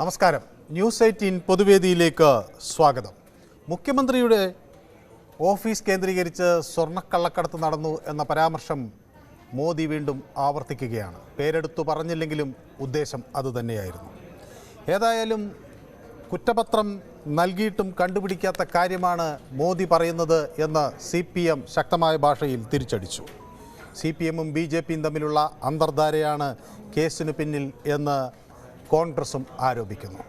നമസ്കാരം. News eighteen പൊതുവേദിയിലേക്ക് സ്വാഗതം. മുഖ്യമന്ത്രിയുടെ ഓഫീസ് കേന്ദ്രീകരിച്ച് സ്വർണക്കള്ളക്കടത്ത് നടന്നു എന്ന പരാമർശം മോദി വീണ്ടും ആവർത്തിക്കുകയാണ്. പേരെടുത്തു പറഞ്ഞില്ലെങ്കിലും ഉദ്ദേശം അതുതന്നെയായിരുന്നു ഏതായാലും കുറ്റപത്രം നൽകിയിട്ടും കണ്ടുപിടിക്കാത്ത കാര്യമാണ് മോദി പറയുന്നത് എന്ന് സി പി എം ശക്തമായ ഭാഷയിൽ തിരിച്ചടിച്ചു. സി പി എമ്മും ബി ജെ പിയും തമ്മിലുള്ള അന്തർധാരയാണ് കേസിന് പിന്നിൽ എന്ന് കോൺഗ്രസും ആരോപിക്കുന്നു.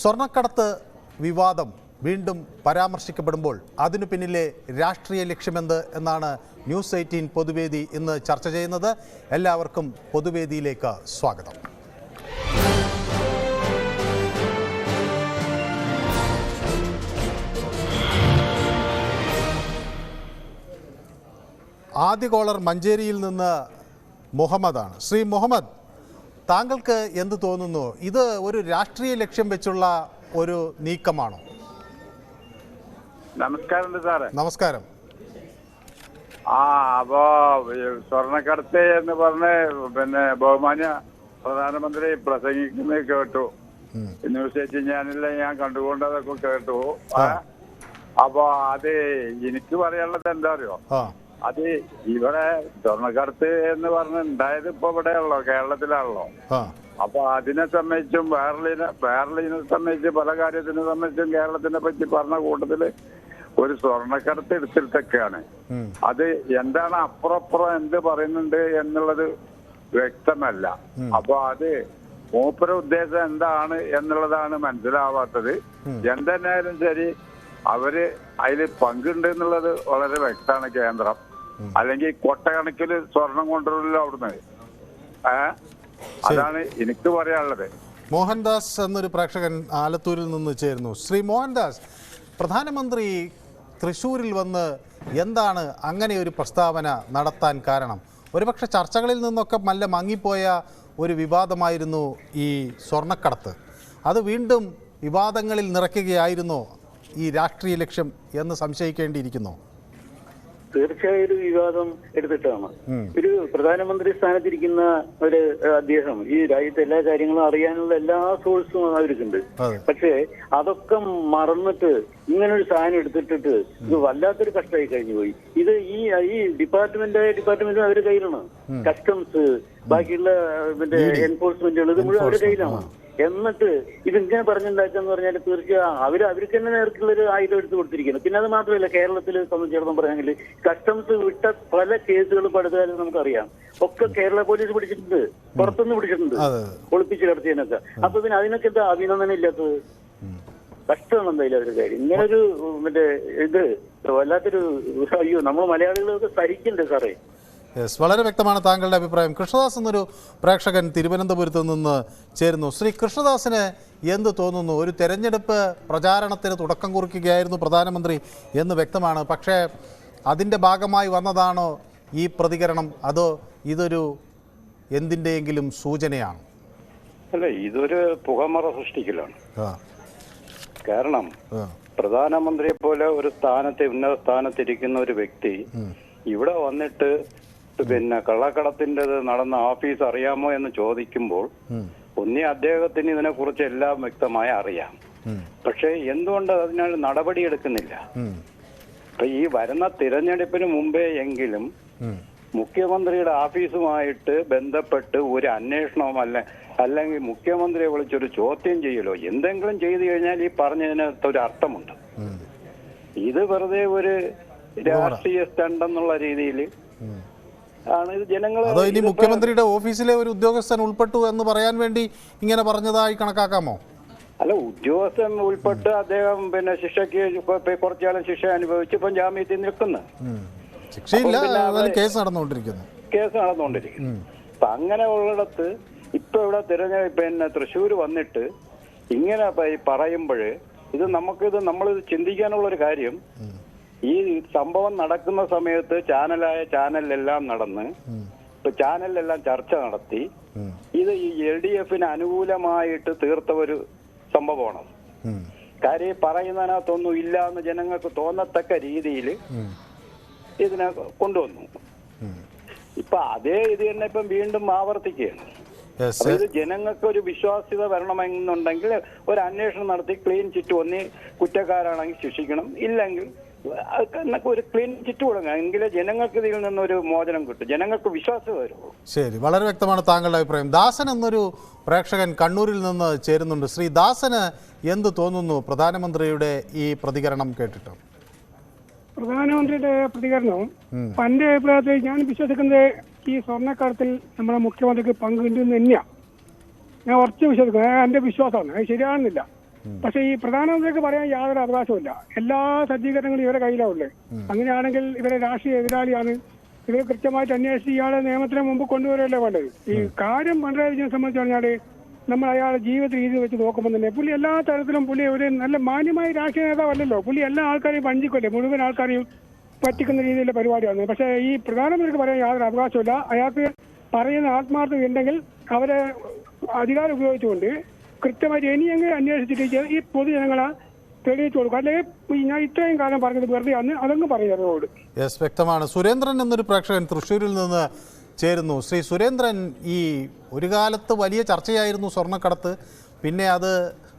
സ്വർണക്കടത്ത് വിവാദം വീണ്ടും പരാമർശിക്കപ്പെടുമ്പോൾ അതിനു പിന്നിലെ രാഷ്ട്രീയ ലക്ഷ്യമെന്ത് എന്നാണ് ന്യൂസ് എയ്റ്റീൻ പൊതുവേദി ഇന്ന് ചർച്ച ചെയ്യുന്നത്. എല്ലാവർക്കും പൊതുവേദിയിലേക്ക് സ്വാഗതം. ആദ്യ കോളർ മഞ്ചേരിയിൽ നിന്ന് മുഹമ്മദാണ്. ശ്രീ മുഹമ്മദ് താങ്കൾക്ക് എന്ത് തോന്നുന്നു? ഇത് ഒരു രാഷ്ട്രീയ ലക്ഷ്യം വെച്ചുള്ള ഒരു നീക്കമാണോ? നമസ്കാരം സാറേ. നമസ്കാരം. ആ അപ്പോ സ്വർണക്കടത്ത് എന്ന് പറഞ്ഞ് പിന്നെ ബഹുമാന്യ പ്രധാനമന്ത്രി പ്രസംഗിക്കുന്നത് കേട്ടു. ന്യൂസ് എയ്റ്റീൻ ഞാനില്ല ഞാൻ കണ്ടുകൊണ്ടതൊക്കെ കേട്ടു. അപ്പോ അത് എനിക്ക് പറയാനുള്ളത് എന്താ അറിയോ? അത് ഇവിടെ സ്വർണക്കടത്ത് എന്ന് പറഞ്ഞ് ഉണ്ടായത് ഇപ്പൊ ഇവിടെയാണല്ലോ കേരളത്തിലാണല്ലോ. അപ്പൊ അതിനെ സംബന്ധിച്ചും വേറലിനെ വേറലിനെ സംബന്ധിച്ച് പല കാര്യത്തിനെ സംബന്ധിച്ചും കേരളത്തിനെ പറ്റി പറഞ്ഞ കൂട്ടത്തിൽ ഒരു സ്വർണക്കടത്ത് എടുത്തിട്ടൊക്കെയാണ് അത് എന്താണ് അപ്പുറപ്പുറം എന്ത് പറയുന്നുണ്ട് എന്നുള്ളത് വ്യക്തമല്ല. അപ്പൊ അത് മൂപ്പര ഉദ്ദേശം എന്താണ് എന്നുള്ളതാണ് മനസ്സിലാവാത്തത്. എന്തെന്നായാലും ശരി അവർ അതിൽ പങ്കുണ്ട് എന്നുള്ളത് വളരെ വ്യക്തമാണ് കേന്ദ്രം. അല്ലെങ്കിൽ കൊട്ടകണക്കിൽ സ്വർണം കൊണ്ടുവരില്ല അവിടുന്ന്. അതാണ് എനിക്ക് പറയാനുള്ളത്. മോഹൻദാസ് എന്നൊരു പ്രേക്ഷകൻ ആലത്തൂരിൽ നിന്ന് ചേരുന്നു. ശ്രീ മോഹൻദാസ് പ്രധാനമന്ത്രി തൃശ്ശൂരിൽ വന്ന് എന്താണ് അങ്ങനെ ഒരു പ്രസ്താവന നടത്താൻ കാരണം? ഒരുപക്ഷെ ചർച്ചകളിൽ നിന്നൊക്കെ നല്ല മങ്ങിപ്പോയ ഒരു വിവാദമായിരുന്നു ഈ സ്വർണക്കടത്ത്. അത് വീണ്ടും വിവാദങ്ങളിൽ നിറയ്ക്കുകയായിരുന്നോ ഈ രാഷ്ട്രീയ ലക്ഷ്യം എന്ന് സംശയിക്കേണ്ടിയിരിക്കുന്നു. തീർച്ചയായും ഒരു വിവാദം എടുത്തിട്ടാണ്. ഒരു പ്രധാനമന്ത്രി സ്ഥാനത്തിരിക്കുന്ന ഒരു അദ്ദേഹം ഈ രാജ്യത്തെ എല്ലാ കാര്യങ്ങളും അറിയാനുള്ള എല്ലാ സോഴ്സും അവർക്കുണ്ട്. പക്ഷെ അതൊക്കെ മറന്നിട്ട് ഇങ്ങനൊരു ഒരു സാധനം എടുത്തിട്ടിട്ട് ഇത് വല്ലാത്തൊരു കഷ്ടമായി കഴിഞ്ഞു പോയി ഇത് ഈ ഈ ഡിപ്പാർട്ട്മെന്റ് ഡിപ്പാർട്ട്മെന്റും അവരുടെ കയ്യിലാണ്. കസ്റ്റംസ് ബാക്കിയുള്ള മറ്റേ എൻഫോഴ്സ്മെന്റുകൾ ഇത് മുഴുവൻ അവരുടെ കയ്യിലാണ്. എന്നിട്ട് ഇതിങ്ങനെ പറഞ്ഞുണ്ടാക്കാന്ന് പറഞ്ഞാൽ തീർച്ചയായും അവർ അവർക്ക് തന്നെ ഒരു ആയുധം എടുത്തു കൊടുത്തിരിക്കുന്നു. പിന്നെ അത് മാത്രമല്ല കേരളത്തിൽ സംബന്ധിച്ചിടത്തോളം പറയുകയാണെങ്കിൽ കസ്റ്റംസ് വിട്ട പല കേസുകളും പടുത്ത നമുക്കറിയാം. ഒക്കെ കേരള പോലീസ് പിടിച്ചിട്ടുണ്ട്. പുറത്തുനിന്ന് പിടിച്ചിട്ടുണ്ട്. ഒളിപ്പിച്ച് കിടത്തിയതിനൊക്കെ. അപ്പൊ പിന്നെ അതിനൊക്കെ എന്താ അഭിനന്ദനം ഇല്ലാത്തത്? കഷ്ടമാണ് എന്തായാലും അവരുടെ കാര്യം. ഇങ്ങനൊരു മറ്റേ ഇത് വല്ലാത്തൊരു അയ്യോ നമ്മൾ മലയാളികളൊക്കെ സഹിക്കണ്ടേ സാറേ? യെസ് വളരെ വ്യക്തമാണ് താങ്കളുടെ അഭിപ്രായം. കൃഷ്ണദാസ് എന്നൊരു പ്രേക്ഷകൻ തിരുവനന്തപുരത്ത് നിന്ന് ചേരുന്നു. ശ്രീ കൃഷ്ണദാസിന് എന്ത് തോന്നുന്നു? ഒരു തെരഞ്ഞെടുപ്പ് പ്രചാരണത്തിന് തുടക്കം കുറിക്കുകയായിരുന്നു പ്രധാനമന്ത്രി എന്ന് വ്യക്തമാണ്. പക്ഷേ അതിന്റെ ഭാഗമായി വന്നതാണോ ഈ പ്രതികരണം? അതോ ഇതൊരു എന്തിന്റെയെങ്കിലും സൂചനയാണ്? അല്ല ഇതൊരു പുകമറ സൃഷ്ടിക്കലാണ്. കാരണം പ്രധാനമന്ത്രിയെ പോലെ ഒരു സ്ഥാനത്ത് ഉന്നത സ്ഥാനത്തിരിക്കുന്ന ഒരു വ്യക്തി ഇവിടെ വന്നിട്ട് പിന്നെ കള്ളക്കടത്തിന്റെത് നടന്ന ഓഫീസ് അറിയാമോ എന്ന് ചോദിക്കുമ്പോൾ ഒന്നേ അദ്ദേഹത്തിന് ഇതിനെക്കുറിച്ച് എല്ലാം വ്യക്തമായി അറിയാം. പക്ഷെ എന്തുകൊണ്ട് അതിനാൽ നടപടി എടുക്കുന്നില്ല അപ്പൊ ഈ വരുന്ന തിരഞ്ഞെടുപ്പിന് മുമ്പേ എങ്കിലും മുഖ്യമന്ത്രിയുടെ ഓഫീസുമായിട്ട് ബന്ധപ്പെട്ട് ഒരു അന്വേഷണവും അല്ല അല്ലെങ്കിൽ മുഖ്യമന്ത്രിയെ വിളിച്ചൊരു ചോദ്യം ചെയ്യലോ? എന്തെങ്കിലും ചെയ്തു കഴിഞ്ഞാൽ ഈ പറഞ്ഞതിനകത്ത് ഒരു അർത്ഥമുണ്ട്. ഇത് വെറുതെ ഒരു രാഷ്ട്രീയ സ്റ്റണ്ട് എന്നുള്ള രീതിയിൽ ആണ്. ഇത് ജനങ്ങൾ അതോ ഇനി മുഖ്യമന്ത്രിയുടെ ഓഫീസിലെ ഒരു ഉദ്യോഗസ്ഥൻ ഉൾപ്പെട്ടു എന്ന് പറയാൻ വേണ്ടി ഇങ്ങനെ പറഞ്ഞതായി കണക്കാക്കാമോ? അല്ല ഉദ്യോഗസ്ഥൻ ഉൾപ്പെട്ട് അദ്ദേഹം പിന്നെ ശിക്ഷയ്ക്ക് കുറച്ചു കാലം ശിക്ഷ അനുഭവിച്ച് ഇപ്പം ജാമ്യത്തിൽ നിൽക്കുന്നു. ശിക്ഷയില്ല കേസ് നടന്നുകൊണ്ടിരിക്കുന്നു. കേസ് നടന്നുകൊണ്ടിരിക്കുന്നു. അപ്പൊ അങ്ങനെ ഉള്ളിടത്ത് ഇപ്പൊ ഇവിടെ തിരഞ്ഞെടുപ്പ് പിന്നെ തൃശ്ശൂർ വന്നിട്ട് ഇങ്ങനെ പറയുമ്പോൾ ഇത് നമുക്കിത് നമ്മളിത് ചിന്തിക്കാനുള്ള ഒരു കാര്യം ഈ സംഭവം നടക്കുന്ന സമയത്ത് ചാനലായ ചാനലിലെല്ലാം നടന്ന് ഇപ്പൊ ചാനലിലെല്ലാം ചർച്ച നടത്തി ഇത് ഈ എൽ ഡി എഫിന് അനുകൂലമായിട്ട് തീർത്ത ഒരു സംഭവമാണ്. കാര്യം പറയുന്നതിനകത്തൊന്നും ഇല്ല എന്ന് ജനങ്ങൾക്ക് തോന്നത്തക്ക രീതിയിൽ. ഇതിനെ കൊണ്ടുവന്നു. ഇപ്പൊ അതേ ഇത് തന്നെ ഇപ്പം വീണ്ടും ആവർത്തിക്കുകയാണ്. അതായത് ജനങ്ങൾക്ക് ഒരു വിശ്വാസ്യത വരണമെന്നുണ്ടെങ്കിൽ ഒരു അന്വേഷണം നടത്തി ക്ലീൻ ചിറ്റ് ഒന്നി കുറ്റക്കാരാണെങ്കിൽ ശിക്ഷിക്കണം. ഇല്ലെങ്കിൽ ഒരു ക്ലീൻ ചിറ്റ് കൊടുക്കുക എങ്കിലേ ജനങ്ങൾക്ക് ഇതിൽ നിന്നൊരു മോചനം കിട്ടും. ജനങ്ങൾക്ക് വിശ്വാസം വരുള്ളൂ ശരി. വളരെ വ്യക്തമാണ് താങ്കളുടെ അഭിപ്രായം. ദാസൻ എന്നൊരു പ്രേക്ഷകൻ കണ്ണൂരിൽ നിന്ന് ചേരുന്നുണ്ട്. ശ്രീ ദാസന് എന്ത് തോന്നുന്നു? പ്രധാനമന്ത്രിയുടെ ഈ പ്രതികരണം കേട്ടിട്ട്. പ്രധാനമന്ത്രിയുടെ പ്രതികരണം. എന്റെ അഭിപ്രായത്തിൽ ഞാൻ വിശ്വസിക്കുന്നത് ഈ സ്വർണക്കടത്തിൽ നമ്മുടെ മുഖ്യമന്ത്രിക്ക് പങ്കുണ്ടെന്ന് തന്നെയാണ് ഞാൻ ഉറച്ചു വിശ്വസിക്കുന്നു. അത് എന്റെ വിശ്വാസമാണ്. അത് ശരിയാണെന്നില്ല. പക്ഷെ ഈ പ്രധാനമന്ത്രിക്ക് പറയാൻ യാതൊരു അവകാശമില്ല എല്ലാ സജ്ജീകരണങ്ങളും ഇവരെ കയ്യിലാണ് ഉള്ളത് അങ്ങനെയാണെങ്കിൽ ഇവരെ രാഷ്ട്രീയ എതിരാളിയാണ്. ഇവർ കൃത്യമായിട്ട് അന്വേഷിച്ച് ഇയാളെ നിയമത്തിന് മുമ്പ് കൊണ്ടുവരല്ലേ വേണ്ടത്? ഈ കാര്യം പിണറായി വിജയനെ സംബന്ധിച്ച് പറഞ്ഞാൽ നമ്മൾ അയാളുടെ ജീവിത രീതി വെച്ച് നോക്കുമ്പോൾ തന്നെ പുള്ളി എല്ലാ തരത്തിലും പുള്ളി ഒരു നല്ല മാന്യമായ രാഷ്ട്രീയ നേതാവല്ലല്ലോ. പുള്ളി എല്ലാ ആൾക്കാരെയും വഞ്ചിക്കല്ലേ മുഴുവൻ ആൾക്കാരെയും പറ്റിക്കുന്ന രീതിയിലുള്ള പരിപാടിയാണ്. പക്ഷേ ഈ പ്രധാനമന്ത്രിക്ക് പറയാൻ യാതൊരു അവകാശമില്ല അയാൾക്ക് പറയുന്ന ആത്മാർത്ഥത ഉണ്ടെങ്കിൽ അവരെ അധികാരം ഉപയോഗിച്ചുകൊണ്ട് കൃത്യമായിട്ട് ഇനിയെങ്കിലും അന്വേഷിച്ചിട്ട് ഈ പൊതുജനങ്ങളെ തെളിയിച്ചു കൊടുക്കും. അല്ലെങ്കിൽ ഞാൻ ഇത്രയും കാലം പറഞ്ഞത് വെറുതെ അന്ന് അതങ്ങ് പറയുന്നതോട്. യെസ് വ്യക്തമാണ്. സുരേന്ദ്രൻ എന്നൊരു പ്രേക്ഷകൻ തൃശ്ശൂരിൽ നിന്ന് ചേരുന്നു. ശ്രീ സുരേന്ദ്രൻ ഈ ഒരു കാലത്ത് വലിയ ചർച്ചയായിരുന്നു സ്വർണക്കടത്ത്. പിന്നെ അത്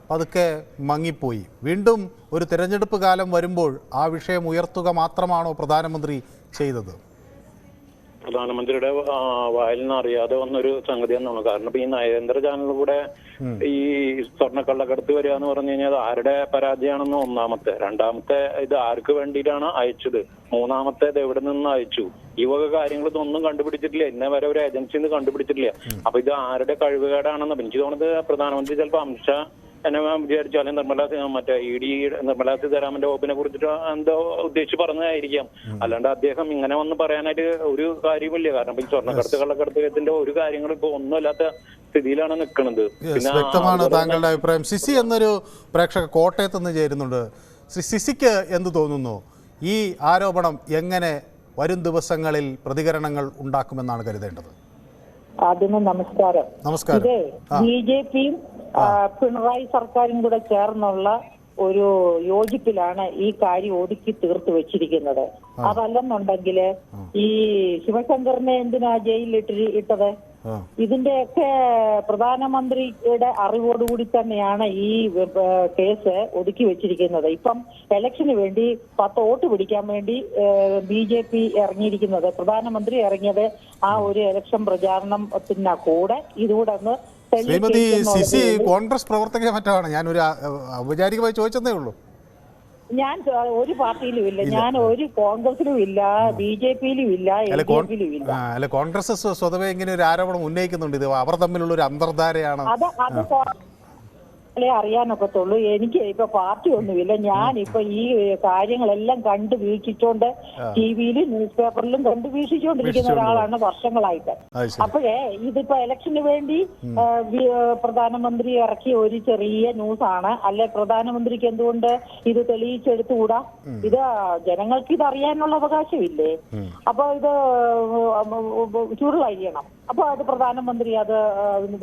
പതുക്കെ മങ്ങിപ്പോയി. വീണ്ടും ഒരു തിരഞ്ഞെടുപ്പ് കാലം വരുമ്പോൾ ആ വിഷയം ഉയർത്തുക മാത്രമാണോ പ്രധാനമന്ത്രി ചെയ്തത്? പ്രധാനമന്ത്രിയുടെ വായിൽ നിന്ന് അറിയാതെ വന്നൊരു സംഗതി എന്നാണ് കാരണം ഇപ്പൊ ഈ നയതന്ത്ര ചാനലിൽ കൂടെ ഈ സ്വർണക്കള്ളക്കടത്ത് വരിക എന്ന് പറഞ്ഞു കഴിഞ്ഞാൽ ആരുടെ പരാജയമാണെന്ന് ഒന്നാമത്തെ. രണ്ടാമത്തെ ഇത് ആർക്ക് വേണ്ടിയിട്ടാണ് അയച്ചത്? മൂന്നാമത്തെ ഇത് എവിടെ നിന്ന് അയച്ചു? ഈ വക കാര്യങ്ങൾ ഇതൊന്നും കണ്ടുപിടിച്ചിട്ടില്ല. ഇന്നേ വരെ ഒരു ഏജൻസി കണ്ടുപിടിച്ചിട്ടില്ല. അപ്പൊ ഇത് ആരുടെ കഴിവുകേടാണെന്ന്. എനിക്ക് തോന്നുന്നത് പ്രധാനമന്ത്രി ചിലപ്പോൾ അമിത്ഷാ എന്നെ വിചാരിച്ചു അല്ലെങ്കിൽ നിർമ്മല മറ്റേ ഇ ഡി നിർമ്മലാ സീതാരാമന്റെ വകുപ്പിനെ കുറിച്ചിട്ട് എന്തോ ഉദ്ദേശിച്ച് പറഞ്ഞതായിരിക്കാം. അല്ലാണ്ട് അദ്ദേഹം ഇങ്ങനെ വന്ന് പറയാനായിട്ട് ഒരു കാര്യമില്ല കാരണം ഈ സ്വർണക്കടത്ത് കള്ളക്കടത്തിന്റെ ഒരു കാര്യങ്ങളും ഇപ്പൊ ഒന്നുമില്ലാത്ത സ്ഥിതിയിലാണ് നിൽക്കുന്നത്. വ്യക്തമാണ് താങ്കളുടെ അഭിപ്രായം. സിസി എന്നൊരു പ്രേക്ഷക കോട്ടയത്ത് നിന്ന് ചേരുന്നുണ്ട്. സിസിക്ക് എന്ത് തോന്നുന്നു? ഈ ആരോപണം എങ്ങനെ വരും ദിവസങ്ങളിൽ പ്രതികരണങ്ങൾ ഉണ്ടാക്കുമെന്നാണ് കരുതേണ്ടത്? ആദ്യമേ നമസ്കാരം. നമസ്കാരം. ഇതേ ബി ജെ പിയും പിണറായി സർക്കാരും കൂടെ ചേർന്നുള്ള ഒരു യോജിപ്പിലാണ് ഈ കാര്യം ഒതുക്കി തീർത്തു വെച്ചിരിക്കുന്നത്. അതല്ലെന്നുണ്ടെങ്കിൽ ഈ ശിവശങ്കറിനെ എന്തിനാ ജയിലിൽ ഇട്ടി ഇട്ടത് ഇതിന്റെയൊക്കെ പ്രധാനമന്ത്രിയുടെ അറിവോടുകൂടി തന്നെയാണ് ഈ കേസ് ഒതുക്കി വെച്ചിരിക്കുന്നത്. ഇപ്പം ഇലക്ഷന് വേണ്ടി പത്ത് വോട്ട് പിടിക്കാൻ വേണ്ടി ബി ജെ പി ഇറങ്ങിയിരിക്കുന്നത്. പ്രധാനമന്ത്രി ഇറങ്ങിയത് ആ ഒരു ഇലക്ഷൻ പ്രചാരണത്തിന. കൂടെ ഇതുകൂടെ ഒന്ന് ശ്രീമതി സിസി കോൺഗ്രസ് പ്രവർത്തക മറ്റാണ് ഞാൻ ഒരു ഔപചാരികമായി ചോദിച്ചതേ ഉള്ളൂ. ഞാൻ ഒരു പാർട്ടിയിലും ഇല്ല. ഞാൻ ഒരു കോൺഗ്രസിലും ഇല്ല ബി ജെ പിയിലും ഇല്ല അല്ല കോൺഗ്രസ് സ്വതവേ ഇങ്ങനെ ഒരു ആരോപണം ഉന്നയിക്കുന്നുണ്ട്. ഇത് അവർ തമ്മിലുള്ള ഒരു അന്തർധാരയാണ്. അത് അറിയാനൊക്കത്തുള്ളൂ എനിക്ക് ഇപ്പൊ പാർട്ടി ഒന്നുമില്ല. ഞാൻ ഇപ്പൊ ഈ കാര്യങ്ങളെല്ലാം കണ്ടു വീക്ഷിച്ചോണ്ട് ടി വിയിലും ന്യൂസ് പേപ്പറിലും കണ്ടു വീക്ഷിച്ചുകൊണ്ടിരിക്കുന്ന ഒരാളാണ് വർഷങ്ങളായിട്ട്. അപ്പോഴേ ഇതിപ്പോ ഇലക്ഷന് വേണ്ടി പ്രധാനമന്ത്രി ഇറക്കിയ ഒരു ചെറിയ ന്യൂസ് ആണ് അല്ലെ പ്രധാനമന്ത്രിക്ക് എന്തുകൊണ്ട് ഇത് തെളിയിച്ചെടുത്തുകൂടാ? ഇത് ജനങ്ങൾക്ക് ഇത് അറിയാനുള്ള അവകാശമില്ലേ? അപ്പൊ ഇത് ചുരുളഴിയണം. അപ്പൊ അത് പ്രധാനമന്ത്രി അത്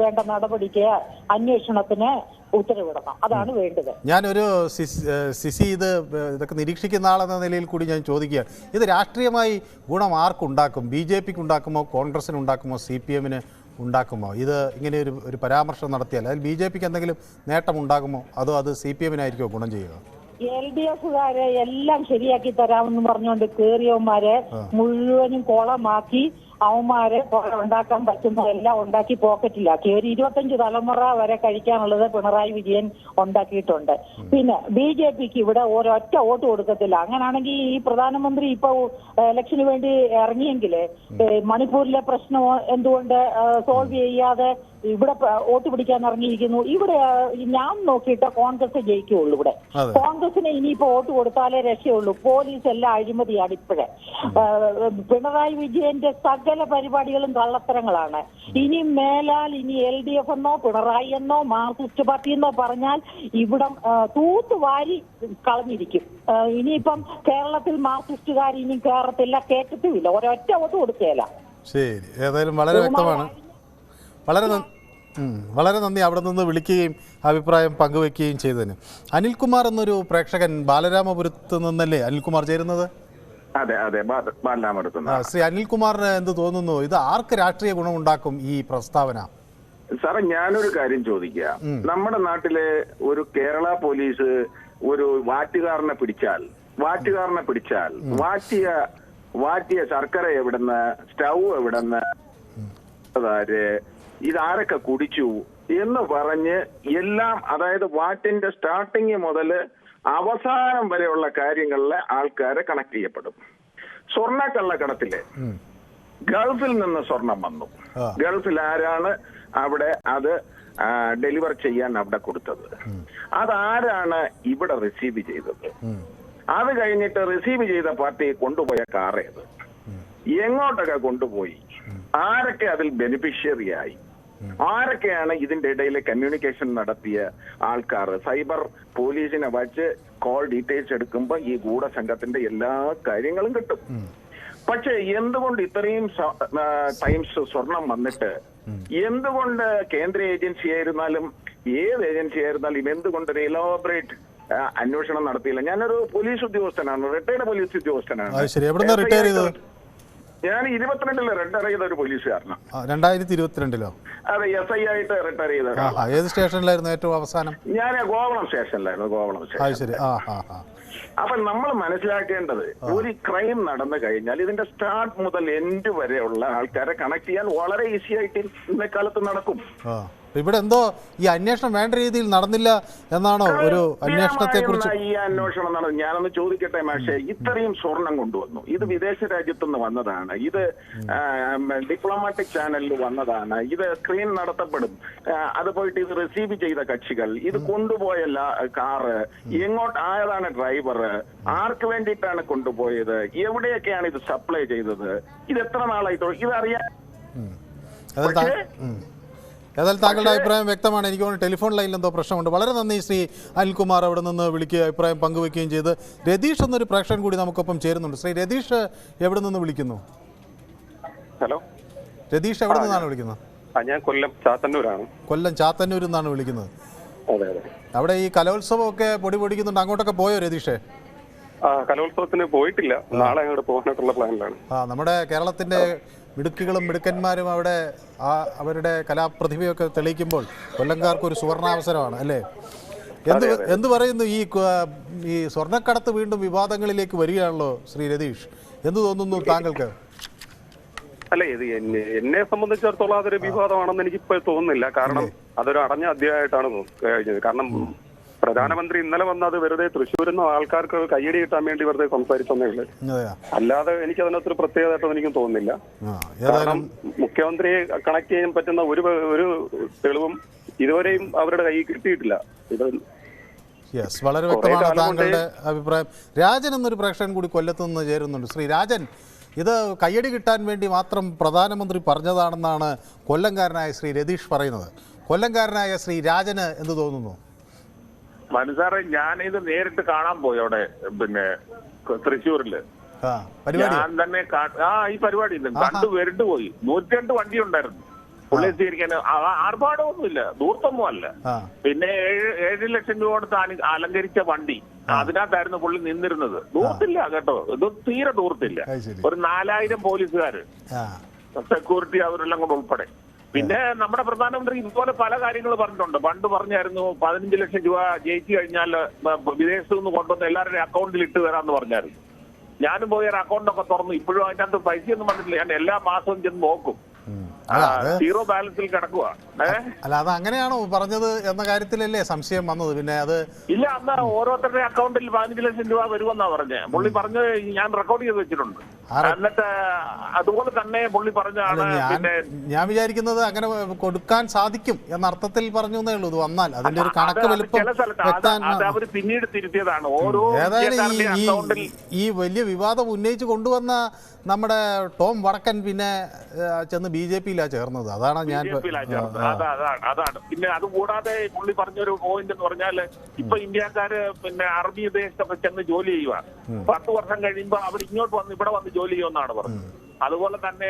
വേണ്ട നടപടിക്ക് അന്വേഷണത്തിന് ഉത്തരവിടണം. അതാണ് വേണ്ടത്. ഞാനൊരു സിസ്- ഇത് ഇതൊക്കെ നിരീക്ഷിക്കുന്ന ആളെന്ന നിലയിൽ കൂടി ഞാൻ ചോദിക്കുക. ഇത് രാഷ്ട്രീയമായി ഗുണം ആർക്കുണ്ടാക്കും? ബി ജെ പിക്ക് ഉണ്ടാക്കുമോ കോൺഗ്രസിന് ഉണ്ടാക്കുമോ സി പി എമ്മിന് ഉണ്ടാക്കുമോ? ഇത് ഇങ്ങനെ ഒരു ഒരു പരാമർശം നടത്തിയാൽ അതിൽ ബി ജെ പിക്ക് എന്തെങ്കിലും നേട്ടം ഉണ്ടാകുമോ അതോ അത് സി പി എമ്മിനായിരിക്കുമോ ഗുണം ചെയ്യുക? എൽ ഡി എഫുകാരെ എല്ലാം ശരിയാക്കി തരാമെന്ന് പറഞ്ഞുകൊണ്ട് കേറിയവന്മാരെ മുഴുവനും കോളമാക്കി അവന്മാരെ പോലെ ഉണ്ടാക്കാൻ പറ്റുന്നതെല്ലാം ഉണ്ടാക്കി പോക്കറ്റിലാക്കി ഒരു ഇരുപത്തഞ്ച് തലമുറ വരെ കഴിക്കാനുള്ളത് പിണറായി വിജയൻ ഉണ്ടാക്കിയിട്ടുണ്ട്. പിന്നെ ബി ജെ പിക്ക് ഇവിടെ ഒരൊറ്റ വോട്ട് കൊടുക്കത്തില്ല. അങ്ങനാണെങ്കിൽ ഈ പ്രധാനമന്ത്രി ഇപ്പൊ ഇലക്ഷന് വേണ്ടി ഇറങ്ങിയെങ്കിൽ മണിപ്പൂരിലെ പ്രശ്നം എന്തുകൊണ്ട് സോൾവ് ചെയ്യാതെ ഇവിടെ വോട്ട് പിടിക്കാൻ ഇറങ്ങിയിരിക്കുന്നു. ഇവിടെ ഞാൻ നോക്കിയിട്ട് കോൺഗ്രസ് ജയിക്കുകയുള്ളൂ ഇവിടെ. കോൺഗ്രസിന് ഇനിയിപ്പോ വോട്ട് കൊടുത്താലേ രക്ഷയുള്ളൂ. പോലീസ് എല്ലാം അഴിമതിയാണ് ഇപ്പോഴേ. പിണറായി വിജയന്റെ സകല പരിപാടികളും കള്ളത്തരങ്ങളാണ്. ഇനി മേലാൽ ഇനി എൽ ഡി എഫ് എന്നോ പിണറായി എന്നോ മാർക്സിസ്റ്റ് പാർട്ടി എന്നോ പറഞ്ഞാൽ ഇവിടം തൂത്തുവാരി കളഞ്ഞിരിക്കും. ഇനിയിപ്പം കേരളത്തിൽ മാർക്സിസ്റ്റുകാർ ഇനി കേറത്തില്ല കേട്ടിട്ടുമില്ല ഒരൊറ്റ വോട്ട് കൊടുക്കുകയില്ല ശരി. ഏതായാലും വളരെ വ്യക്തമാണ്. വളരെ വളരെ നന്ദി. അവിടെ നിന്ന് വിളിക്കുകയും അഭിപ്രായം പങ്കുവെക്കുകയും ചെയ്തതിന്. അനിൽകുമാർ എന്നൊരു പ്രേക്ഷകൻ ബാലരാമപുരത്ത് നിന്നല്ലേ അനിൽകുമാർ ചേരുന്നത്? അതെ അതെ. ശ്രീ അനിൽകുമാറിന് എന്ത് തോന്നുന്നു? ഇത് ആർക്ക് രാഷ്ട്രീയ ഗുണമുണ്ടാക്കും ഈ പ്രസ്താവന? സാറേ ഞാനൊരു കാര്യം ചോദിക്കുക നമ്മുടെ നാട്ടിലെ ഒരു കേരള പോലീസ് ഒരു വാറ്റുകാരനെ പിടിച്ചാൽ വാറ്റുകാരനെ പിടിച്ചാൽ വാറ്റിയ വാറ്റിയ ശർക്കര എവിടുന്ന് സ്റ്റൗ എവിടുന്ന് ഇതാരൊക്കെ കുടിച്ചു എന്ന് പറഞ്ഞ് എല്ലാം അതായത് വാറ്റിന്റെ സ്റ്റാർട്ടിങ് മുതൽ അവസാനം വരെയുള്ള കാര്യങ്ങളിലെ ആൾക്കാരെ കണക്ട് ചെയ്യപ്പെടും. സ്വർണ കള്ളക്കണത്തിൽ ഗൾഫിൽ നിന്ന് സ്വർണം വന്നു. ഗൾഫിൽ ആരാണ് അവിടെ അത് ഡെലിവർ ചെയ്യാൻ അവിടെ കൊടുത്തത്? അതാരാണ് ഇവിടെ റിസീവ് ചെയ്തത്? അത് കഴിഞ്ഞിട്ട് റിസീവ് ചെയ്ത പാർട്ടിയെ കൊണ്ടുപോയ കാർ ഏത് എങ്ങോട്ടൊക്കെ കൊണ്ടുപോയി? ആരൊക്കെ അതിൽ ബെനിഫിഷ്യറി ആയി? ആരൊക്കെയാണ് ഇതിന്റെ ഇടയിൽ കമ്മ്യൂണിക്കേഷൻ നടത്തിയ ആൾക്കാർ സൈബർ പോലീസിനെ വച്ച് കോൾ ഡീറ്റെയിൽസ് എടുക്കുമ്പോൾ ഈ ഗൂഢസംഘത്തിന്റെ എല്ലാ കാര്യങ്ങളും കിട്ടും. പക്ഷെ എന്തുകൊണ്ട് ഇത്രയും ടൈംസ് സ്വർണം വന്നിട്ട് എന്തുകൊണ്ട് കേന്ദ്ര ഏജൻസി ആയിരുന്നാലും ഏത് ഏജൻസി ആയിരുന്നാലും എന്തുകൊണ്ട് ഒരു ഇലോബറേറ്റ് അന്വേഷണം നടത്തിയില്ല? ഞാനൊരു പോലീസ് ഉദ്യോഗസ്ഥനാണ് റിട്ടയർഡ് പോലീസ് ഉദ്യോഗസ്ഥനാണ്. ഞാൻ ഇരുപത്തിരണ്ടിൽ റിട്ടയർ ചെയ്ത ഒരു പോലീസുകാരനാണ് രണ്ടായിരത്തി ഇരുപത്തിരണ്ടിലോ അതെ എസ് ഐ ആയിട്ട് റിട്ടയർ ചെയ്ത ഏത് സ്റ്റേഷനിലായിരുന്നു ഏറ്റവും അവസാനം? ഞാൻ ഗോവളം സ്റ്റേഷനിലായിരുന്നു ഗോവളം സ്റ്റേഷൻ. ശരി. ആ ആ ആ. അപ്പൊ നമ്മൾ മനസ്സിലാക്കേണ്ടത് ഒരു ക്രൈം നടന്നു കഴിഞ്ഞാൽ ഇതിന്റെ സ്റ്റാർട്ട് മുതൽ എൻഡ് വരെയുള്ള ആൾക്കാരെ കണക്ട് ചെയ്യാൻ വളരെ ഈസി ആയിട്ട് ഇന്നെ കാലത്ത് നടക്കും. ഇവിടെ എന്തോ ഈ അന്വേഷണം വേണ്ട രീതിയിൽ നടന്നില്ല എന്നാണോ ഒരു അന്വേഷണത്തെ കുറിച്ച് ഈ അന്വേഷണം നടന്നു. ഞാനൊന്ന് ചോദിക്കട്ടെ മാഷെ? ഇത്രയും സ്വർണം കൊണ്ടുവന്നു. ഇത് വിദേശ രാജ്യത്തു നിന്ന് വന്നതാണ്. ഇത് ഡിപ്ലോമാറ്റിക് ചാനലിൽ വന്നതാണ്. ഇത് സ്ക്രീൻ നടത്തപ്പെടും. അത് പോയിട്ട് ഇത് റിസീവ് ചെയ്ത കക്ഷികൾ. ഇത് കൊണ്ടുപോയ കാറ് എങ്ങോട്ട് ആയതാണ് ഡ്രൈവർ ആർക്ക് വേണ്ടിയിട്ടാണ് കൊണ്ടുപോയത്? എവിടെയൊക്കെയാണ് ഇത് സപ്ലൈ ചെയ്തത്? ഇത് എത്ര നാളായി? ഇത് ഇതറിയാൻ പക്ഷേ-. ഏതായാലും താങ്കളുടെ അഭിപ്രായം വ്യക്തമാണ്. എനിക്ക് തോന്നുന്നു ടെലിഫോൺ ലൈനിൽ എന്തോ പ്രശ്നമുണ്ട്. വളരെ നന്ദി ശ്രീ അനിൽകുമാർ അവിടെ നിന്ന് വിളിക്കുക അഭിപ്രായം പങ്കുവെക്കുകയും ചെയ്ത്. രതീഷ് എന്നൊരു പ്രേക്ഷകൻ കൂടി നമുക്കൊപ്പം ചേരുന്നുണ്ട്. ശ്രീ രതീഷ് എവിടെ നിന്ന് വിളിക്കുന്നു? ഹലോ. രതീഷ് എവിടെ നിന്നാണ് വിളിക്കുന്നത്? ഞാൻ കൊല്ലം ചാത്തന്നൂരാണ്. കൊല്ലം ചാത്തന്നൂരിൽ നിന്നാണ് വിളിക്കുന്നത്. അവിടെ ഈ കലോത്സവമൊക്കെ പൊടി പൊടിക്കുന്നുണ്ട്. അങ്ങോട്ടൊക്കെ പോയോ രതീഷേ? കലോത്സവത്തിന് പോയിട്ടില്ല. നാളെ അങ്ങോട്ട് പോകാനായിട്ടുള്ള പ്ലാനിലാണ്. ആ നമ്മുടെ കേരളത്തിന്റെ മിടുക്കികളും മിടുക്കന്മാരും അവിടെ ആ അവരുടെ കലാപ്രതിഭയൊക്കെ തെളിയിക്കുമ്പോൾ കൊല്ലംകാർക്ക് ഒരു സുവർണാവസരമാണ് അല്ലേ? എന്ത് എന്ത് പറയുന്നു ഈ ഈ സ്വർണക്കടത്ത് വീണ്ടും വിവാദങ്ങളിലേക്ക് വരികയാണല്ലോ ശ്രീ രതീഷ്? എന്ത് തോന്നുന്നു താങ്കൾക്ക്? അല്ല ഇത് എന്നെ എന്നെ സംബന്ധിച്ചിടത്തോളം അതൊരു വിവാദമാണെന്ന് എനിക്ക് ഇപ്പോൾ തോന്നുന്നില്ല. കാരണം അതൊരു അടഞ്ഞ അധ്യായമായിട്ടാണ് കഴിഞ്ഞത്. കാരണം പ്രധാനമന്ത്രി ഇന്നലെ വന്നത് അത് വെറുതെ തൃശ്ശൂരിൽ നിന്ന് ആൾക്കാർക്ക് കയ്യടി കിട്ടാൻ വേണ്ടി വെറുതെ സംസാരിച്ചെന്നേ ഉള്ളൂ. അല്ലാതെ എനിക്ക് അതിനകത്തൊരു പ്രത്യേകതയായിട്ടൊന്നും എനിക്കും തോന്നുന്നില്ല. കാരണം മുഖ്യമന്ത്രിയെ കണക്ട് ചെയ്യാൻ പറ്റുന്ന ഒരു ഒരു തെളിവും ഇതുവരെയും അവരുടെ കയ്യിൽ കിട്ടിയിട്ടില്ല. ഇത് യെസ് വളരെ വ്യക്തമാണ് താങ്കളുടെ അഭിപ്രായം. രാജൻ എന്നൊരു പ്രേക്ഷകൻ കൂടി കൊല്ലത്തു നിന്ന് ചേരുന്നുണ്ട്. ശ്രീ രാജൻ ഇത് കയ്യടി കിട്ടാൻ വേണ്ടി മാത്രം പ്രധാനമന്ത്രി പറഞ്ഞതാണെന്നാണ് കൊല്ലംകാരനായ ശ്രീ രതീഷ് പറയുന്നത്. കൊല്ലംകാരനായ ശ്രീ രാജന് എന്ത് തോന്നുന്നു? മനസ്സാറെ ഞാനിത് നേരിട്ട് കാണാൻ പോയി അവിടെ പിന്നെ തൃശ്ശൂരിൽ. ഞാൻ തന്നെ ആ ഈ പരിപാടി. കണ്ടു വരണ്ടു പോയി. നൂറ്റിരണ്ട് വണ്ടി ഉണ്ടായിരുന്നു പുള്ളി സ്വീകരിക്കാൻ ആർഭാടമൊന്നുമില്ല. ദൂർത്തൊന്നും അല്ല പിന്നെ ഏഴ് ഏഴ് ലക്ഷം രൂപ കൊടുത്ത് അലങ്കരിച്ച വണ്ടി. അതിനകത്തായിരുന്നു പുള്ളി നിന്നിരുന്നത്. ദൂർത്തില്ല കേട്ടോ. ഇത് തീരെ ദൂർത്തില്ല. ഒരു നാലായിരം പോലീസുകാര്. സെക്യൂരിറ്റി അവരെല്ലാം കൂടെ ഉൾപ്പെടെ. പിന്നെ നമ്മുടെ പ്രധാനമന്ത്രി ഇതുപോലെ പല കാര്യങ്ങൾ പറഞ്ഞിട്ടുണ്ട്. പണ്ട് പറഞ്ഞായിരുന്നു പതിനഞ്ച് ലക്ഷം രൂപ ജയിച്ചു കഴിഞ്ഞാൽ വിദേശത്ത് നിന്ന് കൊണ്ടുവന്ന് എല്ലാവരുടെയും അക്കൗണ്ടിൽ ഇട്ട് തരാമെന്ന് പറഞ്ഞായിരുന്നു. ഞാനും പോയി ഒരു അക്കൗണ്ടൊക്കെ തുറന്നു. ഇപ്പോഴും അതിനകത്ത് പൈസയൊന്നും വന്നിട്ടില്ല. ഞാൻ എല്ലാ മാസവും ചെന്ന് നോക്കും. സീറോ ബാലൻസിൽ കിടക്കുക അല്ല അത് അങ്ങനെയാണോ പറഞ്ഞത് എന്ന കാര്യത്തിലല്ലേ സംശയം വന്നത്? പിന്നെ അത് ഇല്ല അന്ന് ഓരോരുത്തരുടെ അക്കൗണ്ടിൽ പതിനഞ്ച് ലക്ഷം രൂപ വരുമെന്നാ പറഞ്ഞത് പുള്ളി പറഞ്ഞത് ഞാൻ റെക്കോർഡ് ചെയ്ത് വെച്ചിട്ടുണ്ട്? എന്നിട്ട് അതുപോലെ തന്നെ പുള്ളി പറഞ്ഞാണ് പിന്നെ ഞാൻ വിചാരിക്കുന്നത് അങ്ങനെ കൊടുക്കാൻ സാധിക്കും എന്ന അർത്ഥത്തിൽ പറഞ്ഞു എന്നേ ഉള്ളൂ. ഇത് വന്നാൽ അതിന്റെ ഒരു കണക്ക് വലുപ്പം അവർ പിന്നീട് തിരുത്തിയതാണ്. ഓരോ ഏതായാലും ഈ വലിയ വിവാദം ഉന്നയിച്ച് കൊണ്ടുവന്ന നമ്മുടെ ടോം വടക്കൻ പിന്നെ ചെന്ന് ബി ജെ പിയിലാണ് ചേർന്നത്. അതാണ് ഞാൻ അതാണ് അതാണ്. പിന്നെ അത് കൂടാതെ പുള്ളി പറഞ്ഞൊരു പോയിന്റ് എന്ന് പറഞ്ഞാൽ ഇപ്പൊ ഇന്ത്യക്കാര് പിന്നെ അറബി ദേശത്തൊക്കെ ചെന്ന് ജോലി ചെയ്യുക. പത്ത് വർഷം കഴിയുമ്പോ അവർ ഇങ്ങോട്ട് വന്ന് ഇവിടെ വന്ന് ജോലി ചെയ്യുമെന്നാണ് പറഞ്ഞത്. അതുപോലെ തന്നെ